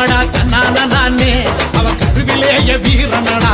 வம்சமடா நானே. அவ கருவிலேய வீரனடா.